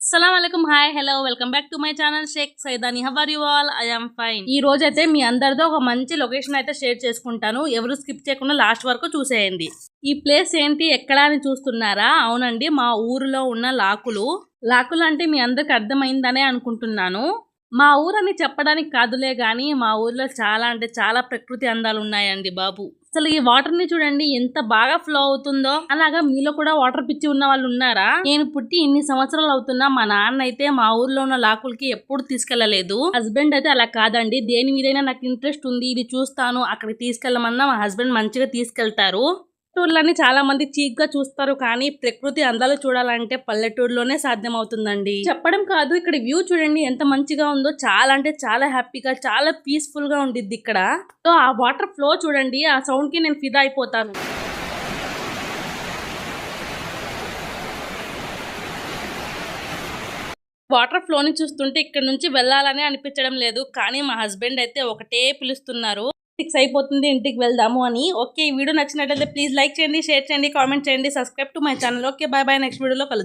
అస్సలం hi hello welcome back to my channel Shaik Saidani how are you all I fine ఈ రోజు అయితే మీ అందరితో ఒక మంచి లొకేషన్ అయితే షేర్ చేసుకుంటాను. ఎవరు స్కిప్ చేయకుండా లాస్ట్ వరకు చూసేయండి. ఈ ప్లేస్ ఏంటి ఎక్కడ అని చూస్తున్నారా? అవునండి మా ఊరిలో ఉన్న లాకులు. లాకులు అంటే మీ అందరికి అర్థమైందనే అనుకుంటున్నాను. మా ఊరని చెప్పడానికి కాదులే కానీ మా ఊర్లో చాలా అంటే చాలా ప్రకృతి అందాలు ఉన్నాయండి బాబు. అసలు ఈ వాటర్ని చూడండి ఎంత బాగా ఫ్లో అవుతుందో. అలాగా మీలో కూడా వాటర్ పిచ్చి ఉన్న వాళ్ళు ఉన్నారా? నేను పుట్టి ఇన్ని సంవత్సరాలు అవుతున్నా మా నాన్న అయితే మా ఊర్లో ఉన్న లాకులకి ఎప్పుడు తీసుకెళ్ళలేదు హస్బెండ్ అయితే అలా కాదండి దేని మీదైనా నాకు ఇంట్రెస్ట్ ఉంది ఇది చూస్తాను అక్కడికి తీసుకెళ్ళమన్నా మా హస్బెండ్ మంచిగా తీసుకెళ్తారు. పల్లెటూర్లని చాలా మంది చీక్గా చూస్తారు కానీ ప్రకృతి అందాలు చూడాలంటే పల్లెటూరులోనే సాధ్యం అవుతుందండి చెప్పడం కాదు ఇక్కడ వ్యూ చూడండి ఎంత మంచిగా ఉందో. చాలా అంటే చాలా హ్యాపీగా చాలా పీస్ఫుల్గా ఉండిద్ది ఇక్కడ. సో ఆ వాటర్ ఫ్లో చూడండి ఆ సౌండ్కి నేను ఫిదా అయిపోతాను. వాటర్ ఫ్లోని చూస్తుంటే ఇక్కడ నుంచి వెళ్ళాలని అనిపించడం లేదు. కానీ మా హస్బెండ్ అయితే ఒకటే పిలుస్తున్నారు. సిక్స్ అయిపోతుంది ఇంటికి వెళ్దాము అని. ఓకే ఈ వీడియో నచ్చినట్లయితే ప్లీజ్ లైక్ చేయండి షేర్ చేయండి కామెంట్ చేయండి subscribe to my channel. Okay bye bye next వీడియోలో కలుద్దాం.